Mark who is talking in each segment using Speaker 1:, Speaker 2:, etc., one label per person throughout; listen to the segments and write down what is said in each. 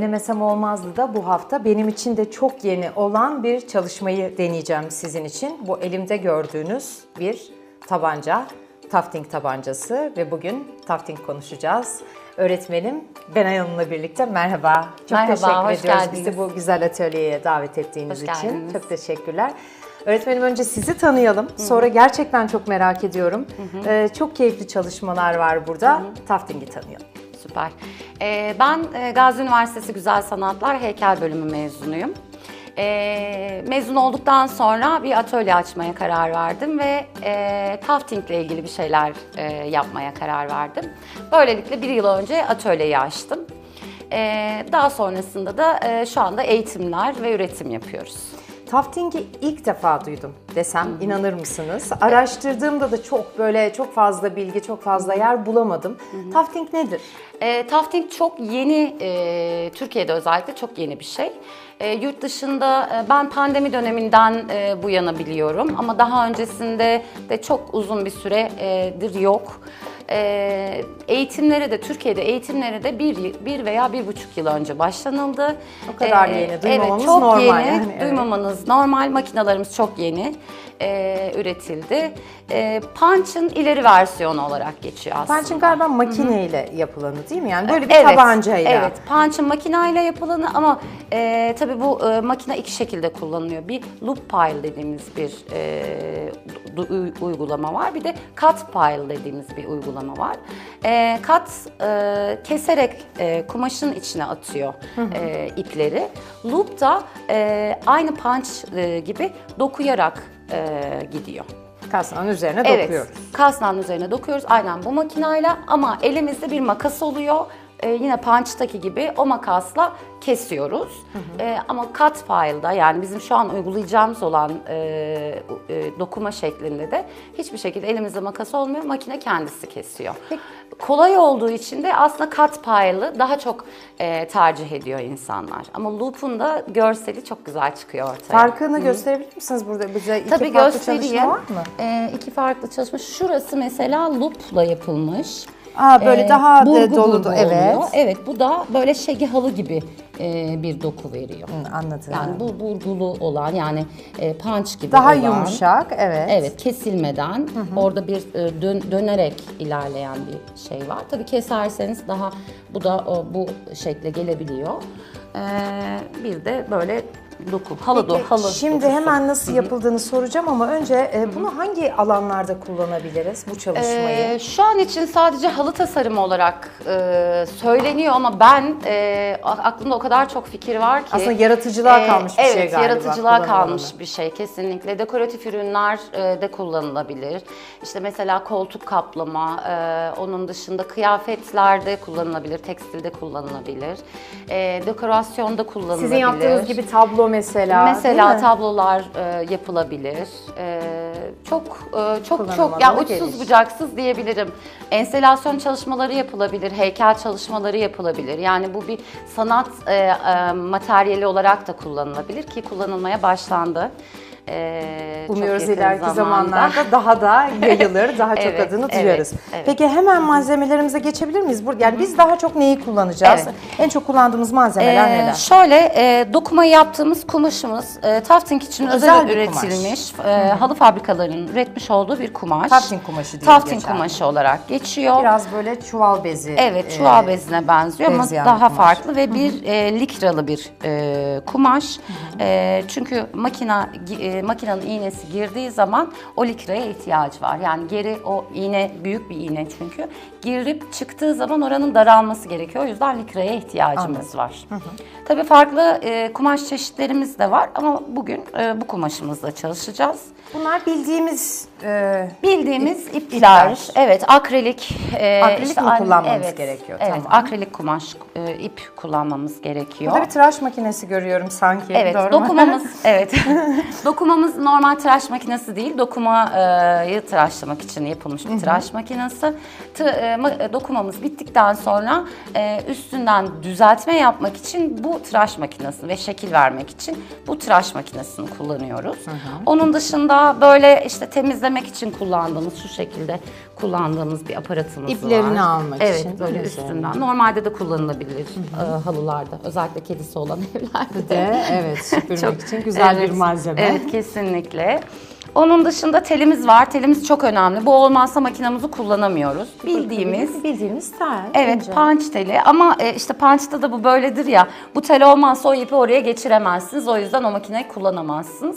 Speaker 1: Denemesem olmazdı da bu hafta benim için de çok yeni olan bir çalışmayı deneyeceğim sizin için. Bu elimde gördüğünüz bir tabanca, tafting tabancası ve bugün tafting konuşacağız. Öğretmenim Benay Hanım'la birlikte merhaba. Çok
Speaker 2: Merhaba,
Speaker 1: teşekkür ediyoruz
Speaker 2: geldiniz.
Speaker 1: bizi bu güzel atölyeye davet ettiğiniz
Speaker 2: Hoş
Speaker 1: için.
Speaker 2: geldiniz.
Speaker 1: Çok teşekkürler. Öğretmenim önce sizi tanıyalım. Sonra gerçekten çok merak ediyorum. Ee, çok keyifli çalışmalar var burada. Tafting'i tanıyalım.
Speaker 2: Süper. Ee, ben e, Gazi Üniversitesi Güzel Sanatlar Heykel Bölümü mezunuyum. Ee, mezun olduktan sonra bir atölye açmaya karar verdim ve e, tafting ile ilgili bir şeyler e, yapmaya karar verdim. Böylelikle bir yıl önce atölyeyi açtım. Ee, daha sonrasında da e, şu anda eğitimler ve üretim yapıyoruz.
Speaker 1: Tafting'i ilk defa duydum desem inanır mısınız? Araştırdığımda da çok böyle çok fazla bilgi, çok fazla yer bulamadım. Tafting nedir?
Speaker 2: E, tafting çok yeni, e, Türkiye'de özellikle çok yeni bir şey. E, yurt dışında e, ben pandemi döneminden e, bu yana biliyorum ama daha öncesinde de çok uzun bir süredir yok. E, eğitimlere de Türkiye'de eğitimlere de bir, bir veya bir buçuk yıl önce başlanıldı.
Speaker 1: O kadar yeni, duymamamız
Speaker 2: evet, çok
Speaker 1: normal
Speaker 2: Yeni,
Speaker 1: yani, evet.
Speaker 2: duymamanız normal. Makinalarımız çok yeni e, üretildi. E, Punch'ın ileri versiyonu olarak geçiyor aslında.
Speaker 1: Punch'ın galiba makineyle yapılanı değil mi? Yani böyle bir
Speaker 2: Evet,
Speaker 1: tabancayla.
Speaker 2: Evet, punch'ın makinayla yapılanı ama e, tabii bu e, makine iki şekilde kullanılıyor. Bir loop pile dediğimiz bir e, du- u- uygulama var. Bir de cut pile dediğimiz bir uygulama var. E, cut e, keserek e, kumaşın içine atıyor e, ipleri. Loop da e, aynı punch e, gibi dokuyarak e, gidiyor.
Speaker 1: Kasanın üzerine
Speaker 2: Evet,
Speaker 1: dokuyoruz.
Speaker 2: kasnağın üzerine dokuyoruz aynen bu makinayla ama elimizde bir makas oluyor. Ee, yine punch'taki gibi o makasla kesiyoruz. Ee, ama cut file'da yani bizim şu an uygulayacağımız olan e, e, dokuma şeklinde de hiçbir şekilde elimizde makas olmuyor. Makine kendisi kesiyor. Kolay olduğu için de aslında cut pile'ı daha çok e, tercih ediyor insanlar. Ama loop'un da görseli çok güzel çıkıyor ortaya.
Speaker 1: Farkını gösterebilir misiniz burada bize? İki
Speaker 2: Tabii
Speaker 1: farklı
Speaker 2: göstereyim.
Speaker 1: çalışma var mı?
Speaker 2: Ee, iki farklı çalışma. Şurası mesela loop'la yapılmış.
Speaker 1: Aa, böyle
Speaker 2: Ee,
Speaker 1: daha da
Speaker 2: burgu
Speaker 1: dolu
Speaker 2: burgu
Speaker 1: evet.
Speaker 2: oluyor. Evet bu da böyle şegi halı gibi e, bir doku veriyor.
Speaker 1: Hı, Anladım.
Speaker 2: Yani bu burgulu olan yani e, punch gibi
Speaker 1: daha
Speaker 2: olan.
Speaker 1: yumuşak, evet.
Speaker 2: Evet kesilmeden orada bir e, dön- dönerek ilerleyen bir şey var. Tabii keserseniz daha bu da o, bu şekle gelebiliyor. Ee, bir de böyle doku, halı do,
Speaker 1: Peki,
Speaker 2: halı
Speaker 1: Şimdi
Speaker 2: dokusu.
Speaker 1: hemen nasıl yapıldığını soracağım ama önce e, bunu hangi alanlarda kullanabiliriz bu çalışmayı?
Speaker 2: Ee, şu an için sadece halı tasarımı olarak e, söyleniyor ama ben e, aklımda o kadar çok fikir var ki.
Speaker 1: Aslında yaratıcılığa kalmış bir
Speaker 2: evet,
Speaker 1: şey galiba,
Speaker 2: yaratıcılığa
Speaker 1: kullanım
Speaker 2: kalmış bir şey kesinlikle. Dekoratif ürünler e, de kullanılabilir. İşte mesela koltuk kaplama, e, onun dışında kıyafetlerde kullanılabilir, tekstilde kullanılabilir. E, dekorasyonda kullanılabilir.
Speaker 1: Sizin yaptığınız gibi tablo mesela,
Speaker 2: Mesela tablolar e, yapılabilir. E, çok e, çok çok ya uçsuz
Speaker 1: geniş.
Speaker 2: bucaksız diyebilirim. Enstelasyon çalışmaları yapılabilir, heykel çalışmaları yapılabilir. Yani bu bir sanat e, e, materyali olarak da kullanılabilir ki kullanılmaya başlandı. E, çok
Speaker 1: Umuyoruz
Speaker 2: yakın
Speaker 1: ileriki
Speaker 2: zamanda.
Speaker 1: zamanlarda daha da yayılır, daha çok
Speaker 2: Evet,
Speaker 1: adını
Speaker 2: evet,
Speaker 1: duyarız.
Speaker 2: evet.
Speaker 1: Peki hemen malzemelerimize geçebilir miyiz? Yani biz daha çok neyi kullanacağız?
Speaker 2: Evet.
Speaker 1: En çok kullandığımız malzemeler
Speaker 2: Ee,
Speaker 1: neler?
Speaker 2: Şöyle e, dokumayı yaptığımız kumaşımız e, tafting için
Speaker 1: Özel
Speaker 2: özel, üretilmiş e, halı fabrikalarının üretmiş olduğu bir kumaş.
Speaker 1: Tafting kumaşı diye
Speaker 2: Tafting
Speaker 1: geçer.
Speaker 2: kumaşı olarak geçiyor.
Speaker 1: Biraz böyle çuval bezi.
Speaker 2: Evet,
Speaker 1: e,
Speaker 2: çuval bezine benziyor ama daha
Speaker 1: kumaş.
Speaker 2: farklı ve bir e, likralı bir e, kumaş. E, çünkü makina gi- e, makinenin iğnesi girdiği zaman o likraya ihtiyaç var. Yani geri o iğne büyük bir iğne çünkü girip çıktığı zaman oranın daralması gerekiyor. O yüzden likraya ihtiyacımız var. Tabii farklı e, kumaş çeşitlerimiz de var ama bugün e, bu kumaşımızla çalışacağız.
Speaker 1: Bunlar bildiğimiz e,
Speaker 2: Bildiğimiz
Speaker 1: İp-
Speaker 2: ipler,
Speaker 1: ipler.
Speaker 2: evet akrilik. e,
Speaker 1: Akrilik mi
Speaker 2: an-
Speaker 1: kullanmamız
Speaker 2: evet,
Speaker 1: gerekiyor?
Speaker 2: Evet,
Speaker 1: Tamam.
Speaker 2: akrilik kumaş, e, ip kullanmamız gerekiyor.
Speaker 1: Burada bir tıraş makinesi görüyorum sanki.
Speaker 2: Evet,
Speaker 1: Doğru mu?
Speaker 2: dokumamız, evet. dokumamız normal tıraş makinesi değil, dokumayı tıraşlamak için yapılmış bir tıraş makinesi. Tı, e, e, dokumamız bittikten sonra e, üstünden düzeltme yapmak için bu tıraş makinesini ve şekil vermek için bu tıraş makinesini kullanıyoruz. Onun dışında dışında böyle işte temizlemek için kullandığımız şu şekilde kullandığımız bir aparatımız var.
Speaker 1: İplerini almak
Speaker 2: evet,
Speaker 1: için,
Speaker 2: böyle
Speaker 1: değil mi
Speaker 2: üstünden. Normalde de kullanılabilir e, halılarda. Özellikle kedisi olan evlerde de.
Speaker 1: Evet süpürmek için güzel bir
Speaker 2: Evet,
Speaker 1: malzeme.
Speaker 2: Evet kesinlikle. Onun dışında telimiz var. Telimiz çok önemli. Bu olmazsa makinamızı kullanamıyoruz. Bildiğimiz
Speaker 1: bildiğimiz tel.
Speaker 2: Evet
Speaker 1: ince.
Speaker 2: punch teli ama e, işte punch'ta da bu böyledir ya. Bu tel olmazsa o ipi oraya geçiremezsiniz. O yüzden o makineyi kullanamazsınız.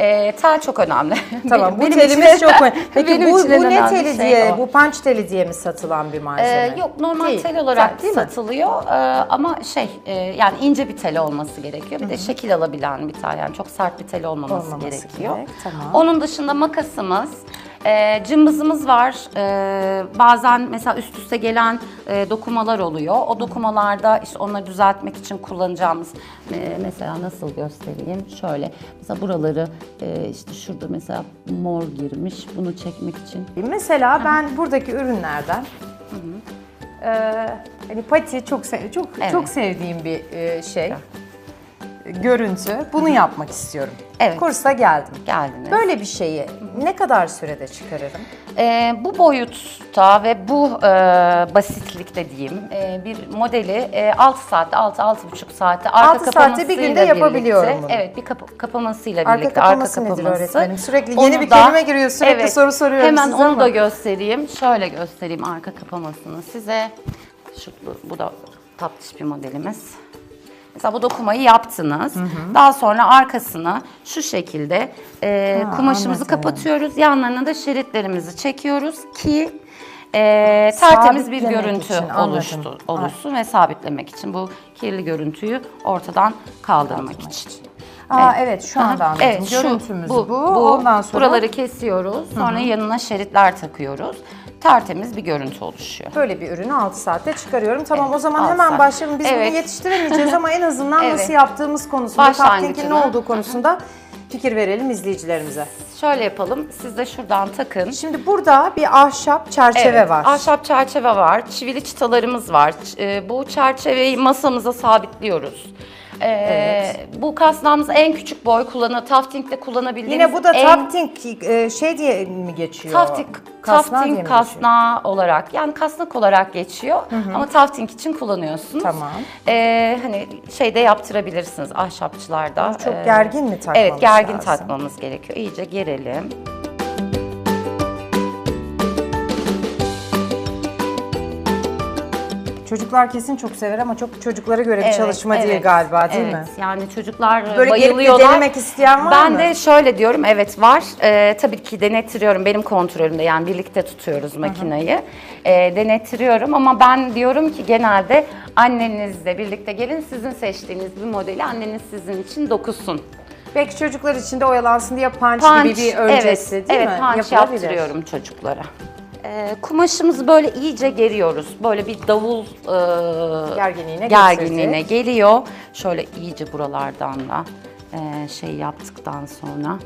Speaker 2: E, tel çok önemli.
Speaker 1: Tamam bu
Speaker 2: Benim
Speaker 1: telimiz
Speaker 2: için-
Speaker 1: çok önemli. Peki
Speaker 2: benim
Speaker 1: bu, bu ne teli
Speaker 2: şey
Speaker 1: diye,
Speaker 2: o.
Speaker 1: bu punch teli diye mi satılan bir malzeme?
Speaker 2: Ee, yok normal
Speaker 1: Değil.
Speaker 2: tel olarak
Speaker 1: Tel, değil
Speaker 2: satılıyor Ee, ama şey e, yani ince bir tel olması gerekiyor. Bir de şekil alabilen bir tel yani çok sert bir tel olmaması,
Speaker 1: Olmaması
Speaker 2: gerekiyor.
Speaker 1: gerek, tamam.
Speaker 2: Onun dışında makasımız, e, cımbızımız var. E, bazen mesela üst üste gelen e, dokumalar oluyor. O dokumalarda işte onları düzeltmek için kullanacağımız e, mesela nasıl göstereyim? Şöyle mesela buraları e, işte şurada mesela mor girmiş. Bunu çekmek için
Speaker 1: Mesela ben buradaki ürünlerden e, hani pati çok çok
Speaker 2: Evet.
Speaker 1: çok sevdiğim bir e, şey. Görüntü. Bunu yapmak istiyorum.
Speaker 2: Evet.
Speaker 1: Kursa geldim.
Speaker 2: geldiniz.
Speaker 1: Böyle bir şeyi ne kadar sürede çıkarırım?
Speaker 2: Ee, bu boyutta ve bu e, basitlikte diyeyim e, bir modeli e, 6 saatte, 6-6,5 saatte arka
Speaker 1: Altı saatte bir günde yapabiliyorum
Speaker 2: birlikte,
Speaker 1: bunu.
Speaker 2: Evet bir kapa- kapamasıyla
Speaker 1: Arka
Speaker 2: birlikte.
Speaker 1: kapaması nedir öğretmenim? Sürekli yeni bir kelime giriyor, sürekli soru soruyorum
Speaker 2: Hemen
Speaker 1: size
Speaker 2: onu
Speaker 1: ama.
Speaker 2: da göstereyim. Şöyle göstereyim arka kapamasını size. Şu, bu, bu da tatlış bir modelimiz. Mesela bu dokumayı yaptınız. Daha sonra arkasını şu şekilde e,
Speaker 1: Ha,
Speaker 2: kumaşımızı
Speaker 1: anladım.
Speaker 2: kapatıyoruz. Yanlarına da şeritlerimizi çekiyoruz ki e, tertemiz bir görüntü
Speaker 1: için,
Speaker 2: oluştu, oluşsun ve sabitlemek için bu kirli görüntüyü ortadan kaldırmak için.
Speaker 1: Aa evet şu anda anladım.
Speaker 2: Evet, şu,
Speaker 1: Görüntümüz bu. Ondan sonra
Speaker 2: buraları kesiyoruz. Sonra yanına şeritler takıyoruz. Tertemiz bir görüntü oluşuyor.
Speaker 1: böyle bir ürünü 6 saatte çıkarıyorum. Tamam o zaman hemen
Speaker 2: saat.
Speaker 1: başlayalım. Biz bunu
Speaker 2: Evet.
Speaker 1: yetiştiremeyeceğiz ama en azından
Speaker 2: Evet.
Speaker 1: nasıl yaptığımız konusunda. Taptink'in ne olduğu konusunda fikir verelim izleyicilerimize.
Speaker 2: Şöyle yapalım. Siz de şuradan takın.
Speaker 1: Şimdi burada bir ahşap çerçeve
Speaker 2: Evet,
Speaker 1: var.
Speaker 2: Ahşap çerçeve var, çivili çıtalarımız var. E, bu çerçeveyi masamıza sabitliyoruz. E, Bu kasnağımız en küçük boy kullanı, tafting'de kullanabildiğimiz
Speaker 1: Yine bu da
Speaker 2: en
Speaker 1: Taptink e, şey diye mi geçiyor?
Speaker 2: Tafting,
Speaker 1: Kasnağı diye mi
Speaker 2: tafting
Speaker 1: geçiyor?
Speaker 2: kasnağı olarak yani kasnak olarak geçiyor ama tafting için kullanıyorsunuz.
Speaker 1: Tamam.
Speaker 2: Ee, hani şeyde yaptırabilirsiniz ahşapçılarda.
Speaker 1: Çok
Speaker 2: Ee,
Speaker 1: gergin mi takmamız
Speaker 2: Evet gergin
Speaker 1: lazım?
Speaker 2: takmamız gerekiyor. İyice gerelim.
Speaker 1: Çocuklar kesin çok sever ama çok çocuklara göre bir
Speaker 2: Evet,
Speaker 1: çalışma değil
Speaker 2: evet,
Speaker 1: galiba değil
Speaker 2: evet.
Speaker 1: mi?
Speaker 2: Yani çocuklar
Speaker 1: Böyle gelip de
Speaker 2: bayılıyorlar.
Speaker 1: denemek isteyen var
Speaker 2: ben
Speaker 1: mı?
Speaker 2: de şöyle diyorum evet var. Ee, tabii ki denettiriyorum benim kontrolümde yani birlikte tutuyoruz makineyi. Ee, denettiriyorum ama ben diyorum ki genelde annenizle birlikte gelin sizin seçtiğiniz bir modeli anneniz sizin için dokusun.
Speaker 1: Belki çocuklar için de oyalansın diye punch, gibi bir öncesi
Speaker 2: evet,
Speaker 1: değil
Speaker 2: evet,
Speaker 1: mi?
Speaker 2: punch
Speaker 1: Yapılabilir.
Speaker 2: yaptırıyorum çocuklara. Ee, kumaşımızı böyle iyice geriyoruz. Böyle bir davul e,
Speaker 1: Gerginliğine
Speaker 2: gerginliğine geliyor. Şöyle iyice buralardan da e, şey yaptıktan sonra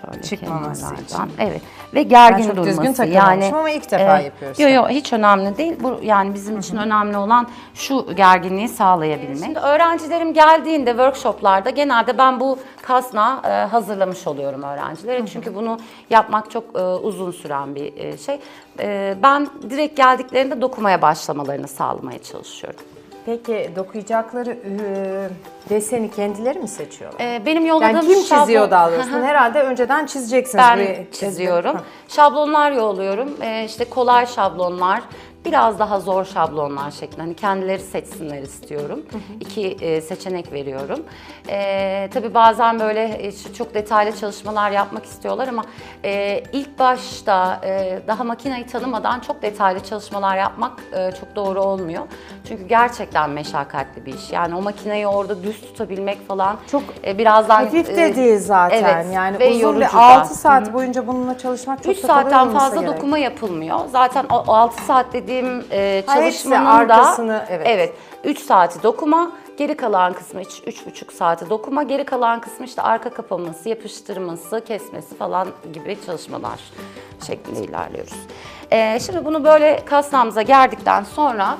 Speaker 2: şöyle
Speaker 1: Çıkmaması
Speaker 2: kenarlardan. Evet. Ve gergin
Speaker 1: Ben çok
Speaker 2: durması.
Speaker 1: düzgün
Speaker 2: yani
Speaker 1: ama ilk defa yapıyoruz.
Speaker 2: Yok yok hiç önemli değil. Bu yani bizim için önemli olan şu gerginliği sağlayabilmek. Şimdi öğrencilerim geldiğinde workshoplarda genelde ben bu kasna e, hazırlamış oluyorum öğrencilere. Çünkü bunu yapmak çok e, uzun süren bir e, şey. E, ben direkt geldiklerinde dokumaya başlamalarını sağlamaya çalışıyorum.
Speaker 1: Peki dokuyacakları e, deseni kendileri mi seçiyorlar?
Speaker 2: E, benim yolladığım
Speaker 1: yani kim çiziyor
Speaker 2: şablon-
Speaker 1: daha doğrusu? Herhalde önceden çizeceksiniz.
Speaker 2: Ben
Speaker 1: buraya.
Speaker 2: çiziyorum. Şablonlar yolluyorum. Ee, işte kolay şablonlar, biraz daha zor şablonlar şeklinde. Hani kendileri seçsinler istiyorum. İki e, seçenek veriyorum. Ee, tabii bazen böyle e, çok detaylı çalışmalar yapmak istiyorlar ama e, ilk başta e, daha makineyi tanımadan çok detaylı çalışmalar yapmak e, çok doğru olmuyor. Çünkü gerçekten meşakkatli bir iş. Yani o makineyi orada düz tutabilmek falan
Speaker 1: Çok
Speaker 2: e, birazdan
Speaker 1: Hafif
Speaker 2: e,
Speaker 1: de değil zaten.
Speaker 2: evet,
Speaker 1: yani
Speaker 2: ve
Speaker 1: uzun
Speaker 2: yorucu
Speaker 1: bir
Speaker 2: da.
Speaker 1: 6 saat boyunca bununla çalışmak çok
Speaker 2: 3
Speaker 1: da kolay
Speaker 2: saatten fazla
Speaker 1: gerek.
Speaker 2: dokuma yapılmıyor. Zaten o, o 6 saat dediğim e, çalışmanın da
Speaker 1: arkasını, evet.
Speaker 2: evet 3 saati dokuma, geri kalan kısmı 3,5 saati dokuma, geri kalan kısmı işte arka kapaması, yapıştırması, kesmesi falan gibi çalışmalar şeklinde ilerliyoruz. E, şimdi bunu böyle kasnağımıza gerdikten sonra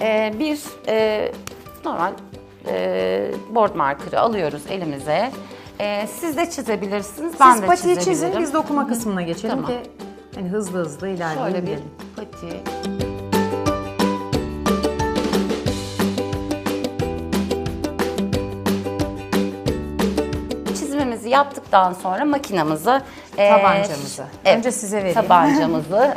Speaker 2: e, bir e, normal e, board marker'ı alıyoruz elimize. Ee, siz de çizebilirsiniz. Ben
Speaker 1: Siz
Speaker 2: de
Speaker 1: patiyi
Speaker 2: çizebilirim.
Speaker 1: çizin, biz dokuma kısmına geçelim
Speaker 2: Tamam.
Speaker 1: ki hani hızlı hızlı ilerleyelim.
Speaker 2: Şöyle bir pati. Çizimimizi yaptıktan sonra makinamızı e,
Speaker 1: Tabancamızı.
Speaker 2: evet,
Speaker 1: Önce size vereyim.
Speaker 2: Tabancamızı.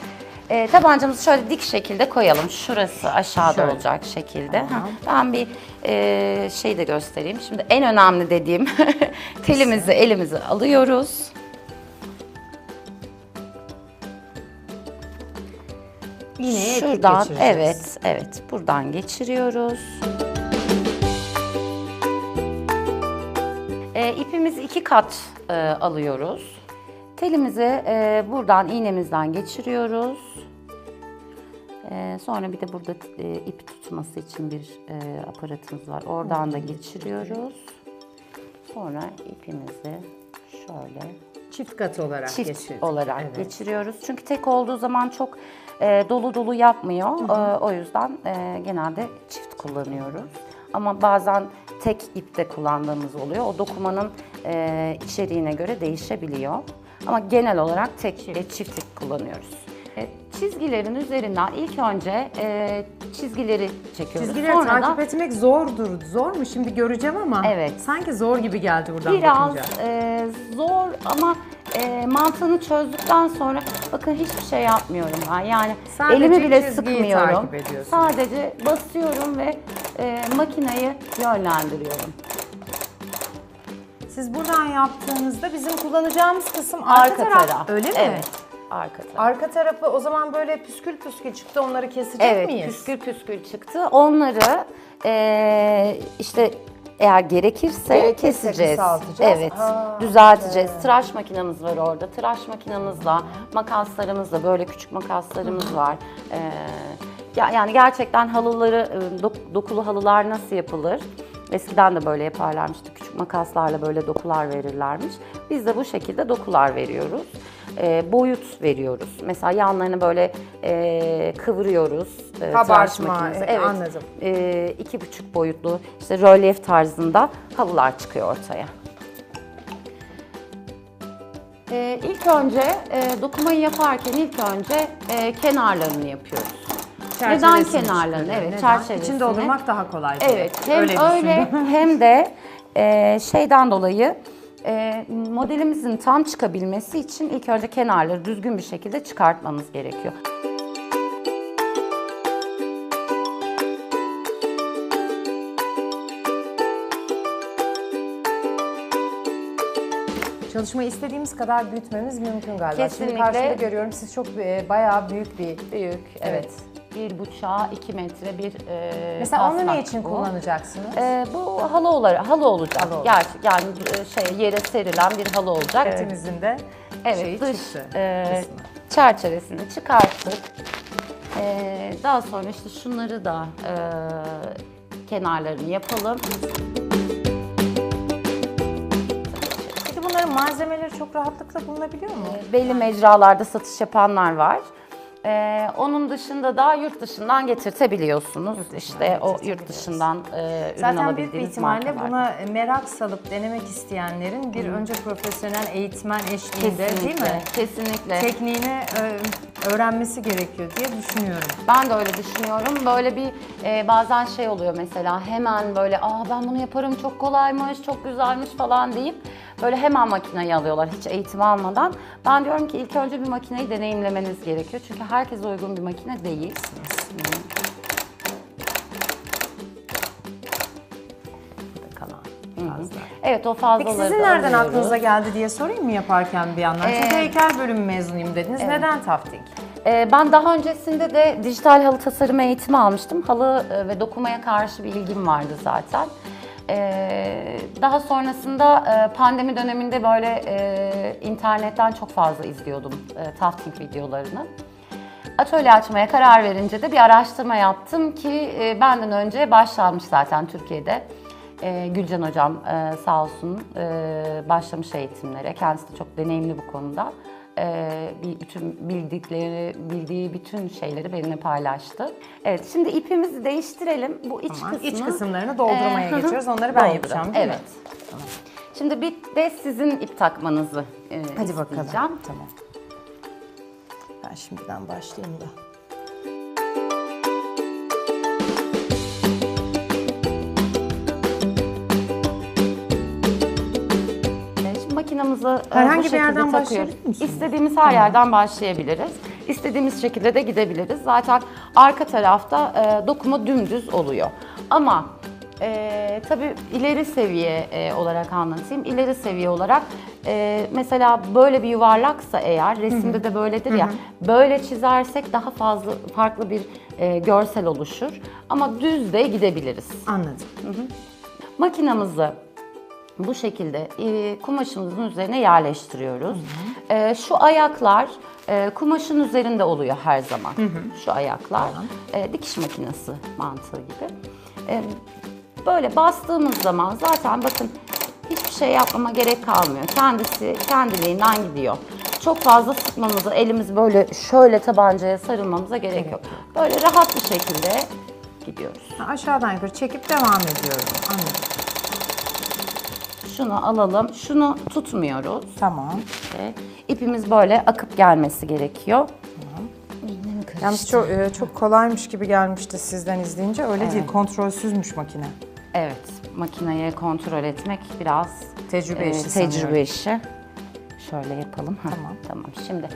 Speaker 2: e, tabancamızı şöyle dik şekilde koyalım. Şurası aşağıda
Speaker 1: Şöyle.
Speaker 2: olacak şekilde.
Speaker 1: Tamam.
Speaker 2: Ben bir e, şey de göstereyim. Şimdi en önemli dediğim telimizi elimize alıyoruz.
Speaker 1: Ekip
Speaker 2: Şuradan evet evet buradan geçiriyoruz. E, ipimizi iki kat e, alıyoruz. Telimizi e, buradan iğnemizden geçiriyoruz. E, sonra bir de burada e, ip tutması için bir e, aparatımız var. Oradan da geçiriyoruz. Sonra ipimizi şöyle
Speaker 1: Çift kat olarak
Speaker 2: çift
Speaker 1: geçirdik.
Speaker 2: olarak
Speaker 1: Evet.
Speaker 2: geçiriyoruz. Çünkü tek olduğu zaman çok e, dolu dolu yapmıyor. E, o yüzden e, genelde çift kullanıyoruz. Ama bazen tek ipte kullandığımız oluyor. O dokumanın e, içeriğine göre değişebiliyor. Ama genel olarak tek ve çift ip kullanıyoruz. E, çizgilerin üzerinden ilk önce e, çizgileri çekiyoruz.
Speaker 1: Çizgileri
Speaker 2: Sonra da
Speaker 1: takip etmek zordur. Zor mu? Şimdi göreceğim ama
Speaker 2: Evet.
Speaker 1: sanki zor gibi geldi buradan
Speaker 2: Biraz
Speaker 1: bakınca.
Speaker 2: e, zor ama e, mantığını çözdükten sonra bakın hiçbir şey yapmıyorum ben. Yani
Speaker 1: Sadece
Speaker 2: elimi bile sıkmıyorum. Sadece basıyorum ve e, makineyi yönlendiriyorum.
Speaker 1: Siz buradan yaptığınızda bizim kullanacağımız kısım arka,
Speaker 2: Arka
Speaker 1: taraf.
Speaker 2: taraf.
Speaker 1: Öyle mi?
Speaker 2: Evet. Arka taraf.
Speaker 1: Arka tarafı o zaman böyle püskül püskül çıktı onları kesecek
Speaker 2: Evet,
Speaker 1: miyiz?
Speaker 2: püskül püskül çıktı. Onları e, işte eğer gerekirse
Speaker 1: Gerekirse
Speaker 2: keseceğiz. Evet,
Speaker 1: Ha,
Speaker 2: düzelteceğiz. Tıraş makinamız var orada. Tıraş makinamızla, makaslarımızla böyle küçük makaslarımız var. E, ya- yani gerçekten halıları, e, dok- dokulu halılar nasıl yapılır? Eskiden de böyle yaparlarmıştı. Küçük makaslarla böyle dokular verirlermiş. Biz de bu şekilde dokular veriyoruz. E, boyut veriyoruz. Mesela yanlarını böyle e, kıvırıyoruz. E,
Speaker 1: Kabartma,
Speaker 2: makinesi.
Speaker 1: e, anladım.
Speaker 2: E, iki buçuk boyutlu işte rölyef tarzında halılar çıkıyor ortaya. E, ilk önce e, dokumayı yaparken ilk önce e, kenarlarını yapıyoruz. Neden
Speaker 1: Çerçevesini
Speaker 2: kenarlarını?
Speaker 1: çıkarıyor.
Speaker 2: Evet,
Speaker 1: Neden?
Speaker 2: çerçevesini.
Speaker 1: İçinde doldurmak daha kolay.
Speaker 2: Evet, hem öyle,
Speaker 1: düşündüm.
Speaker 2: hem de e, şeyden dolayı e, modelimizin tam çıkabilmesi için ilk önce kenarları düzgün bir şekilde çıkartmamız gerekiyor.
Speaker 1: Çalışmayı istediğimiz kadar büyütmemiz mümkün galiba. Şimdi
Speaker 2: Kesinlikle.
Speaker 1: karşıda görüyorum siz çok e, bayağı büyük bir
Speaker 2: Büyük, evet. Bir buçuğa iki metre bir e,
Speaker 1: Mesela onu ne için
Speaker 2: bu.
Speaker 1: kullanacaksınız?
Speaker 2: E, bu halı olarak halı olacak.
Speaker 1: Halı olacak.
Speaker 2: Gerçi yani e, şey yere serilen bir halı olacak.
Speaker 1: Etimizin de
Speaker 2: Evet,
Speaker 1: şeyi
Speaker 2: dış
Speaker 1: çıktı.
Speaker 2: e, çerçevesini çıkarttık. E, daha sonra işte şunları da e, kenarlarını yapalım.
Speaker 1: Peki bunların malzemeleri çok rahatlıkla bulunabiliyor mu?
Speaker 2: Belli mecralarda satış yapanlar var. E, onun dışında da yurt dışından getirtebiliyorsunuz. işte o yurt dışından e, ürün
Speaker 1: Zaten büyük bir ihtimalle
Speaker 2: markalar.
Speaker 1: buna merak salıp denemek isteyenlerin bir önce profesyonel eğitmen eşliğinde değil mi?
Speaker 2: Kesinlikle.
Speaker 1: Tekniğini e, öğrenmesi gerekiyor diye düşünüyorum.
Speaker 2: Ben de öyle düşünüyorum. Böyle bir e, bazen şey oluyor mesela hemen böyle aa ben bunu yaparım çok kolaymış, çok güzelmiş falan deyip böyle hemen makineyi alıyorlar hiç eğitim almadan. Ben diyorum ki ilk önce bir makineyi deneyimlemeniz gerekiyor. Çünkü herkese uygun bir makine değil. Evet o fazlaları
Speaker 1: Peki sizin
Speaker 2: da
Speaker 1: nereden
Speaker 2: alıyoruz.
Speaker 1: aklınıza geldi diye sorayım mı yaparken bir yandan? Çünkü
Speaker 2: Ee,
Speaker 1: heykel bölümü mezunuyum dediniz. Neden tafting?
Speaker 2: Ee, ben daha öncesinde de dijital halı tasarımı eğitimi almıştım. Halı e, ve dokumaya karşı bir ilgim vardı zaten. Ee, daha sonrasında e, pandemi döneminde böyle e, internetten çok fazla izliyordum e, tafting videolarını. Atölye açmaya karar verince de bir araştırma yaptım ki e, benden önce başlanmış zaten Türkiye'de. Gülcan hocam sağ olsun başlamış eğitimlere. Kendisi de çok deneyimli bu konuda. E, bütün bildikleri, bildiği bütün şeyleri benimle paylaştı. Evet, şimdi ipimizi değiştirelim. Bu iç
Speaker 1: Tamam,
Speaker 2: kısmı.
Speaker 1: iç kısımlarını doldurmaya
Speaker 2: E,
Speaker 1: geçiyoruz. Onları ben
Speaker 2: dolduralım.
Speaker 1: yapacağım değil mi?
Speaker 2: evet. Şimdi bir de sizin ip takmanızı e,
Speaker 1: Hadi bakalım.
Speaker 2: isteyeceğim.
Speaker 1: Tamam. Ben şimdiden başlayayım da.
Speaker 2: Makinamızı e,
Speaker 1: Herhangi
Speaker 2: bu
Speaker 1: bir
Speaker 2: şekilde
Speaker 1: yerden
Speaker 2: takıyoruz.
Speaker 1: başlayabilir misiniz?
Speaker 2: İstediğimiz her yerden başlayabiliriz. İstediğimiz şekilde de gidebiliriz. Zaten arka tarafta e, dokuma dümdüz oluyor. Ama e, tabii ileri seviye e, olarak anlatayım. İleri seviye olarak e, mesela böyle bir yuvarlaksa eğer, resimde de böyledir ya, böyle çizersek daha fazla farklı bir e, görsel oluşur. Ama düz de gidebiliriz.
Speaker 1: Anladım.
Speaker 2: Makinamızı bu şekilde e, kumaşımızın üzerine yerleştiriyoruz. E, şu ayaklar e, kumaşın üzerinde oluyor her zaman. Şu ayaklar e, dikiş makinesi mantığı gibi. E, böyle bastığımız zaman zaten bakın hiçbir şey yapmama gerek kalmıyor. Kendisi kendiliğinden gidiyor. Çok fazla sıkmamıza, elimiz böyle şöyle tabancaya sarılmamıza gerek yok. Böyle rahat bir şekilde gidiyoruz.
Speaker 1: Ha, Aşağıdan yukarı çekip devam ediyorum. Anladım.
Speaker 2: Şunu alalım. Şunu tutmuyoruz.
Speaker 1: Tamam.
Speaker 2: Ve ipimiz böyle akıp gelmesi gerekiyor.
Speaker 1: Yalnız çok, e, çok kolaymış gibi gelmişti sizden izleyince. Öyle değil, kontrolsüzmüş makine.
Speaker 2: Evet, makineyi kontrol etmek biraz
Speaker 1: Tecrübe
Speaker 2: e,
Speaker 1: işi
Speaker 2: tecrübe
Speaker 1: sanıyorum.
Speaker 2: işi. Şöyle yapalım. Ha,
Speaker 1: Tamam.
Speaker 2: Tamam. Şimdi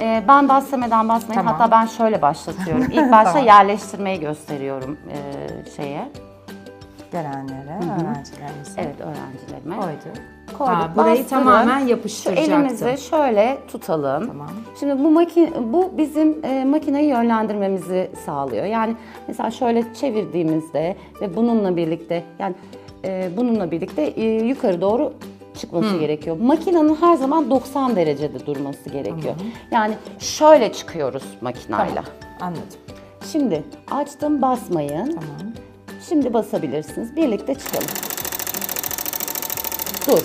Speaker 2: e, ben basmeden basmayın.
Speaker 1: Tamam.
Speaker 2: Hatta ben şöyle başlatıyorum. İlk başta
Speaker 1: Tamam.
Speaker 2: yerleştirmeyi gösteriyorum e, şeye.
Speaker 1: Gelenlere, öğrencilerimize.
Speaker 2: Evet, öğrencilerime.
Speaker 1: Koydu.
Speaker 2: Koyduk,
Speaker 1: Ha, burayı
Speaker 2: bastırın.
Speaker 1: tamamen yapıştıracaktım.
Speaker 2: elimizi şöyle tutalım.
Speaker 1: Tamam.
Speaker 2: Şimdi bu makine bu bizim e, makineyi yönlendirmemizi sağlıyor. Yani mesela şöyle çevirdiğimizde ve bununla birlikte yani e, bununla birlikte e, yukarı doğru çıkması gerekiyor. Makinenin her zaman 90 derecede durması gerekiyor. Yani şöyle çıkıyoruz makinayla.
Speaker 1: Anladım.
Speaker 2: Şimdi açtım basmayın.
Speaker 1: Tamam.
Speaker 2: Şimdi basabilirsiniz. Birlikte çıkalım. Dur.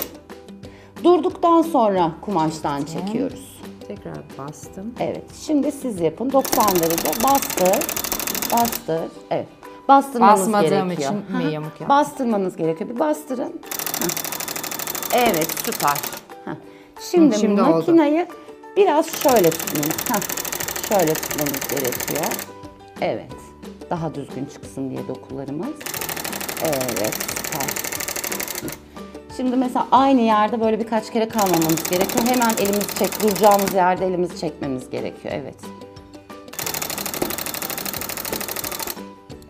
Speaker 2: Durduktan sonra kumaştan çekiyoruz.
Speaker 1: Tekrar bastım.
Speaker 2: Evet. Şimdi siz yapın. 90 derece bastır. Bastır. Evet. Bastırmanız
Speaker 1: Basmadığım
Speaker 2: gerekiyor.
Speaker 1: için mi yamuk yaptım?
Speaker 2: Bastırmanız gerekiyor. Bir bastırın. Heh. Evet, süper. Heh. Şimdi,
Speaker 1: Hı, şimdi oldu.
Speaker 2: makinayı biraz şöyle tutmanız. Heh. Şöyle tutmamız gerekiyor. Evet. Daha düzgün çıksın diye dokularımız. Evet, süper. Şimdi mesela aynı yerde böyle birkaç kere kalmamamız gerekiyor. Hemen elimizi çek, duracağımız yerde elimizi çekmemiz gerekiyor. Evet.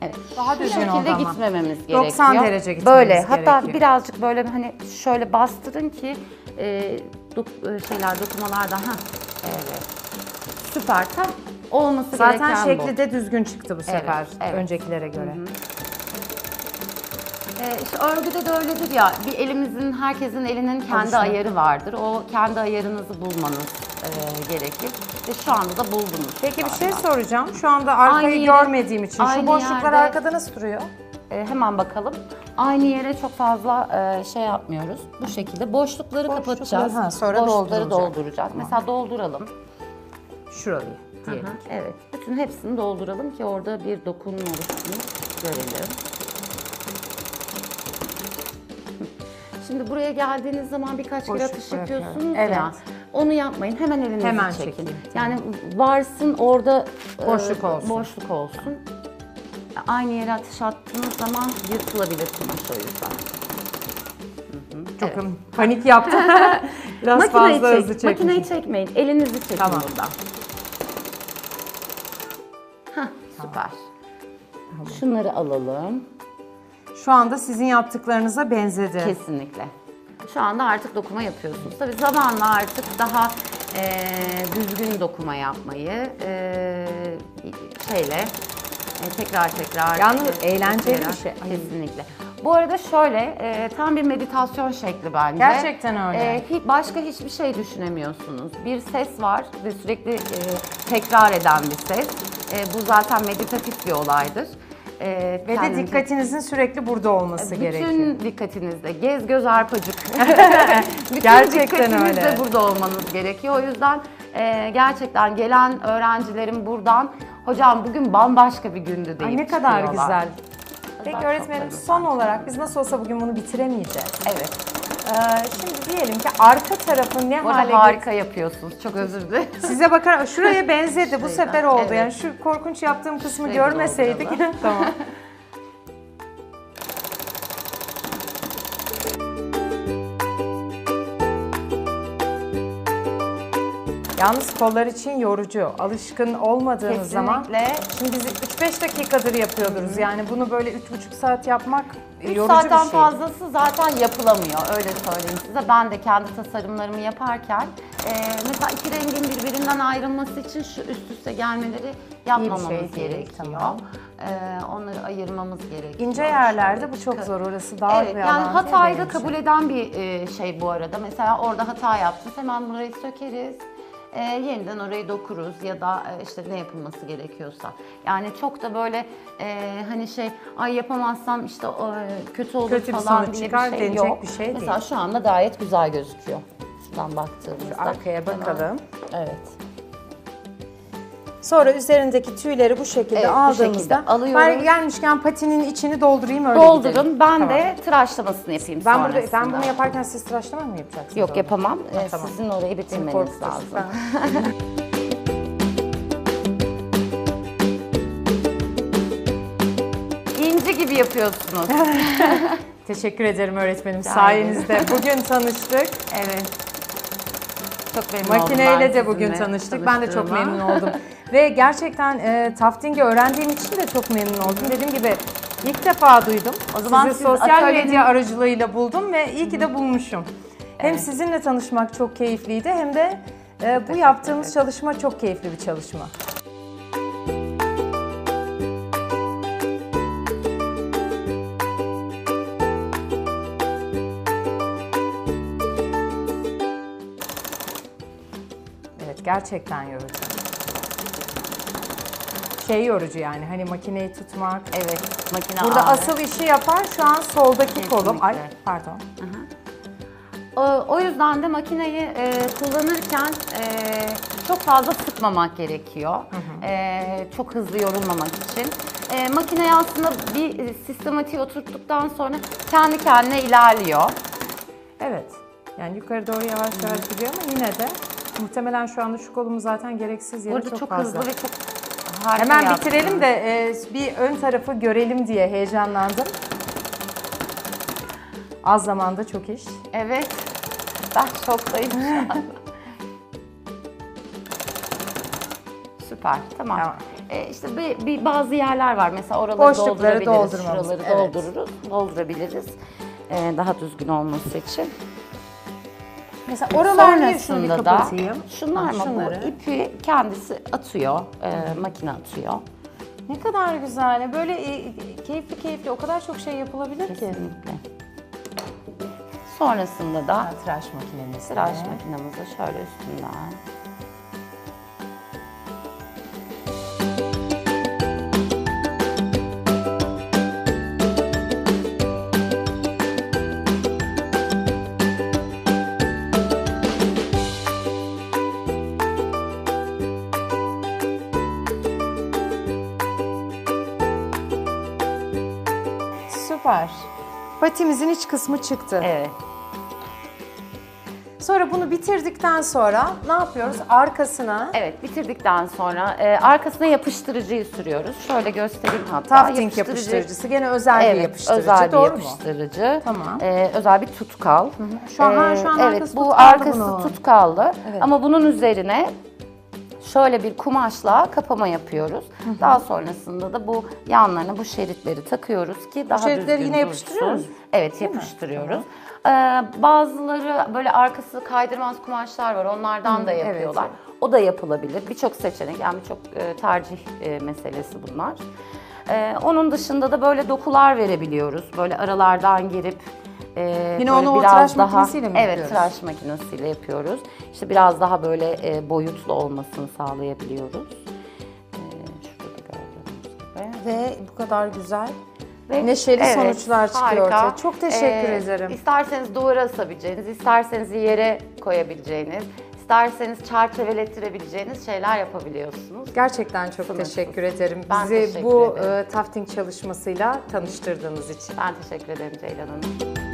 Speaker 2: Evet.
Speaker 1: Daha düzgün oldu
Speaker 2: şekilde
Speaker 1: ama.
Speaker 2: gitmememiz
Speaker 1: 90
Speaker 2: gerekiyor.
Speaker 1: derece gitmemiz
Speaker 2: Böyle hatta
Speaker 1: gerekiyor.
Speaker 2: birazcık böyle hani şöyle bastırın ki e, dok- e, şeyler dokumalardan ha. Evet. Süper. Tam olması
Speaker 1: Zaten
Speaker 2: gereken
Speaker 1: şekli
Speaker 2: bu.
Speaker 1: de düzgün çıktı bu sefer
Speaker 2: evet.
Speaker 1: öncekilere göre.
Speaker 2: Ee, işte örgüde de öyledir ya, bir elimizin, herkesin elinin kendi
Speaker 1: Alışma.
Speaker 2: ayarı vardır. O kendi ayarınızı bulmanız e, gerekir. Ve şu anda da buldunuz.
Speaker 1: Peki bir şey soracağım. Şu anda arkayı
Speaker 2: Aynı yere-
Speaker 1: görmediğim için şu boşluklar
Speaker 2: yerde-
Speaker 1: arkada nasıl duruyor?
Speaker 2: Ee, hemen bakalım. Aynı yere çok fazla e, şey yapmıyoruz. Bu şekilde boşlukları
Speaker 1: Boşlukları,
Speaker 2: kapatacağız.
Speaker 1: ha, sonra
Speaker 2: Boşlukları dolduracağız. Mesela dolduralım.
Speaker 1: Şurayı diyelim.
Speaker 2: Aha, evet. Bütün hepsini dolduralım ki orada bir dokunma oluşsun. Görelim. Şimdi buraya geldiğiniz zaman birkaç kere
Speaker 1: Boşluk
Speaker 2: atış
Speaker 1: bırakıyorum.
Speaker 2: yapıyorsunuz
Speaker 1: Evet.
Speaker 2: ya. Onu yapmayın. Hemen elinizi
Speaker 1: Hemen
Speaker 2: çekin.
Speaker 1: çekeyim,
Speaker 2: Yani varsın orada e,
Speaker 1: Boşluk olsun.
Speaker 2: Boşluk olsun. Aynı yere atış attığınız zaman yırtılabilir kumaş o yüzden.
Speaker 1: Çok panik yaptım. Biraz fazla
Speaker 2: çek-
Speaker 1: hızlı çekmişim.
Speaker 2: Makineyi çekmeyin. Elinizi çekin
Speaker 1: Tamam.
Speaker 2: burada. Süper. Şunları alalım.
Speaker 1: Şu anda sizin yaptıklarınıza benzedi.
Speaker 2: Kesinlikle. Şu anda artık dokuma yapıyorsunuz. Tabii zamanla artık daha eee, düzgün dokuma yapmayı eee, şeyle e, tekrar tekrar
Speaker 1: Yalnız
Speaker 2: e,
Speaker 1: eğlenceli bir şey.
Speaker 2: Kesinlikle. Bu arada şöyle e, tam bir meditasyon şekli bence.
Speaker 1: Gerçekten öyle.
Speaker 2: E, hi- başka hiçbir şey düşünemiyorsunuz. Bir ses var ve sürekli e, tekrar eden bir ses. E, bu zaten meditatif bir olaydır. E,
Speaker 1: Ve de dikkatinizin sürekli burada olması
Speaker 2: bütün
Speaker 1: gerekiyor.
Speaker 2: dikkatinizde, gez göz arpacık. Bütün
Speaker 1: Gerçekten
Speaker 2: dikkatinizle
Speaker 1: öyle.
Speaker 2: burada olmanız gerekiyor. O yüzden e, gerçekten gelen öğrencilerim buradan, hocam bugün bambaşka bir gündü deyip
Speaker 1: Ay ne kadar
Speaker 2: çıkıyorlar.
Speaker 1: güzel. Peki
Speaker 2: çok
Speaker 1: öğretmenim
Speaker 2: güzel.
Speaker 1: son olarak biz nasıl olsa bugün bunu bitiremeyeceğiz.
Speaker 2: Evet.
Speaker 1: Ee, şimdi diyelim ki arka tarafın ne
Speaker 2: Bu
Speaker 1: hale
Speaker 2: arada harika yapıyorsunuz. Çok özür dilerim.
Speaker 1: Size bakar şuraya benzedi bu sefer oldu.
Speaker 2: evet.
Speaker 1: Yani şu korkunç yaptığım kısmı
Speaker 2: da
Speaker 1: görmeseydik. tamam. Yalnız kollar için yorucu. Alışkın olmadığınız zaman
Speaker 2: Kesinlikle.
Speaker 1: Şimdi biz 3-5 dakikadır yapıyorduruz. Yani bunu böyle 3,5 saat yapmak
Speaker 2: 3
Speaker 1: yorucu
Speaker 2: saatten
Speaker 1: şey.
Speaker 2: fazlası zaten yapılamıyor öyle söyleyeyim size. Ben de kendi tasarımlarımı yaparken e, mesela iki rengin birbirinden ayrılması için şu üst üste gelmeleri yapmamamız
Speaker 1: şey değil,
Speaker 2: gerekiyor.
Speaker 1: tamam.
Speaker 2: E, onları ayırmamız gerekiyor.
Speaker 1: İnce yerlerde bu çok zor. Orası dar
Speaker 2: Evet yani hatayı da kabul eden bir şey bu arada. Mesela orada hata yaptınız hemen burayı sökeriz. E, yeniden orayı dokuruz ya da e, işte ne yapılması gerekiyorsa. Yani çok da böyle e, hani şey ay yapamazsam işte e, kötü olur
Speaker 1: Kötü bir
Speaker 2: falan
Speaker 1: sonuç
Speaker 2: diye
Speaker 1: çıkar
Speaker 2: bir şey yok.
Speaker 1: bir şey
Speaker 2: Mesela
Speaker 1: değil.
Speaker 2: şu anda gayet güzel gözüküyor. Şuradan baktığımızda.
Speaker 1: Arkaya bakalım.
Speaker 2: Evet.
Speaker 1: Sonra üzerindeki tüyleri bu şekilde
Speaker 2: Evet, bu
Speaker 1: aldığımızda
Speaker 2: şekilde alıyoruz.
Speaker 1: ben gelmişken patinin içini doldurayım öyle
Speaker 2: Doldurun.
Speaker 1: gidelim.
Speaker 2: Ben
Speaker 1: Tamam.
Speaker 2: de tıraşlamasını yapayım
Speaker 1: ben burada
Speaker 2: sonrasında.
Speaker 1: ben bunu yaparken siz tıraşlama mı yapacaksınız?
Speaker 2: Yok yapamam.
Speaker 1: Ha,
Speaker 2: Ee,
Speaker 1: tamam.
Speaker 2: Sizin orayı bitirmeniz
Speaker 1: korkutursun.
Speaker 2: lazım.
Speaker 1: Ben-
Speaker 2: İnci gibi yapıyorsunuz.
Speaker 1: Teşekkür ederim öğretmenim sayenizde. Bugün tanıştık.
Speaker 2: evet. Çok memnun oldum
Speaker 1: Makineyle
Speaker 2: ben
Speaker 1: de bugün
Speaker 2: sizinle
Speaker 1: tanıştık. Ben de çok
Speaker 2: tanıştığıma.
Speaker 1: memnun oldum. Ve gerçekten e, tafting'i öğrendiğim için de çok memnun oldum. Dediğim gibi ilk defa duydum.
Speaker 2: O zaman
Speaker 1: Sizi
Speaker 2: siz
Speaker 1: sosyal
Speaker 2: atölyenin-
Speaker 1: medya aracılığıyla buldum ve iyi ki de bulmuşum. Hem sizinle tanışmak çok keyifliydi hem de e, bu yaptığımız çalışma çok keyifli bir çalışma. Evet gerçekten yorucu. Şey yorucu yani hani makineyi tutmak.
Speaker 2: Evet, makine
Speaker 1: Burada
Speaker 2: ağrı.
Speaker 1: asıl işi yapan şu an soldaki kolum. Ay pardon.
Speaker 2: O, o yüzden de makineyi e, kullanırken e, çok fazla sıkmamak gerekiyor. E, çok hızlı yorulmamak için. E, makineyi aslında bir sistematiğe oturttuktan sonra kendi kendine ilerliyor.
Speaker 1: Evet. Yani yukarı doğru yavaş yavaş gidiyor ama yine de muhtemelen şu anda şu kolumu zaten gereksiz yere
Speaker 2: Burada
Speaker 1: çok,
Speaker 2: çok,
Speaker 1: fazla.
Speaker 2: hızlı ve çok harika
Speaker 1: Hemen
Speaker 2: yaptınız.
Speaker 1: bitirelim de e, bir ön tarafı görelim diye heyecanlandım. Az zamanda çok iş.
Speaker 2: Evet. Ben şoktayım şu anda. Süper. Tamam.
Speaker 1: Tamam.
Speaker 2: Ee, işte bir, bir bazı yerler var. Mesela oraları
Speaker 1: Boşlukları
Speaker 2: doldurabiliriz. Şuraları
Speaker 1: evet.
Speaker 2: doldururuz. Doldurabiliriz. Ee, daha düzgün olması için.
Speaker 1: Mesela oralar niye şunu bir
Speaker 2: Sonrasında da
Speaker 1: kapatayım?
Speaker 2: şunlar mı
Speaker 1: şunları.
Speaker 2: bu ipi kendisi atıyor. e, makine atıyor.
Speaker 1: Ne kadar güzel. Böyle e, keyifli keyifli o kadar çok şey yapılabilir ki.
Speaker 2: Kesinlikle. Sonrasında da
Speaker 1: Tıraş makinemiz.
Speaker 2: tıraş makinamızı şöyle üstünden
Speaker 1: Süper. Patimizin iç kısmı çıktı.
Speaker 2: Evet.
Speaker 1: Sonra bunu bitirdikten sonra ne yapıyoruz? Arkasına
Speaker 2: Evet, bitirdikten sonra e, arkasına yapıştırıcıyı sürüyoruz. Şöyle göstereyim hatta.
Speaker 1: tafting yapıştırıcısı. Gene özel bir
Speaker 2: Evet,
Speaker 1: yapıştırıcı.
Speaker 2: özel bir
Speaker 1: doğru mu?
Speaker 2: yapıştırıcı.
Speaker 1: Tamam.
Speaker 2: E, özel bir tutkal.
Speaker 1: Şu an- ha,
Speaker 2: E,
Speaker 1: şu an
Speaker 2: evet,
Speaker 1: arkası
Speaker 2: bu
Speaker 1: tutkallı
Speaker 2: arkası
Speaker 1: bunun.
Speaker 2: tutkallı. Ama bunun üzerine şöyle bir kumaşla kapama yapıyoruz. Daha sonrasında da bu yanlarına bu şeritleri takıyoruz ki daha
Speaker 1: şeritleri
Speaker 2: düzgün
Speaker 1: yine yapıştırıyor
Speaker 2: dursun. Evet, yapıştırıyoruz. Ee, bazıları böyle arkası kaydırmaz kumaşlar var. Onlardan da
Speaker 1: evet,
Speaker 2: yapıyorlar.
Speaker 1: evet.
Speaker 2: O da yapılabilir. Birçok seçenek yani birçok e, tercih e, meselesi bunlar. Ee, onun dışında da böyle dokular verebiliyoruz. Böyle aralardan girip e,
Speaker 1: Yine onu o tıraş
Speaker 2: daha,
Speaker 1: makinesiyle mi
Speaker 2: Evet,
Speaker 1: yapıyoruz?
Speaker 2: tıraş makinesiyle yapıyoruz. İşte biraz daha böyle e, boyutlu olmasını sağlayabiliyoruz. Ee, şurada gördüğünüz gibi.
Speaker 1: Ve bu kadar güzel.
Speaker 2: Ve-
Speaker 1: Neşeli sonuçlar çıkıyor
Speaker 2: harika.
Speaker 1: ortaya. Çok teşekkür
Speaker 2: Ee,
Speaker 1: ederim.
Speaker 2: İsterseniz duvara asabileceğiniz, isterseniz yere koyabileceğiniz, isterseniz çerçevelettirebileceğiniz şeyler yapabiliyorsunuz.
Speaker 1: Gerçekten çok
Speaker 2: Sınırsız.
Speaker 1: teşekkür ederim.
Speaker 2: Ben
Speaker 1: Bizi
Speaker 2: teşekkür
Speaker 1: bu
Speaker 2: ederim.
Speaker 1: e, tafting çalışmasıyla tanıştırdığınız için.
Speaker 2: Ben teşekkür ederim Ceylan Hanım.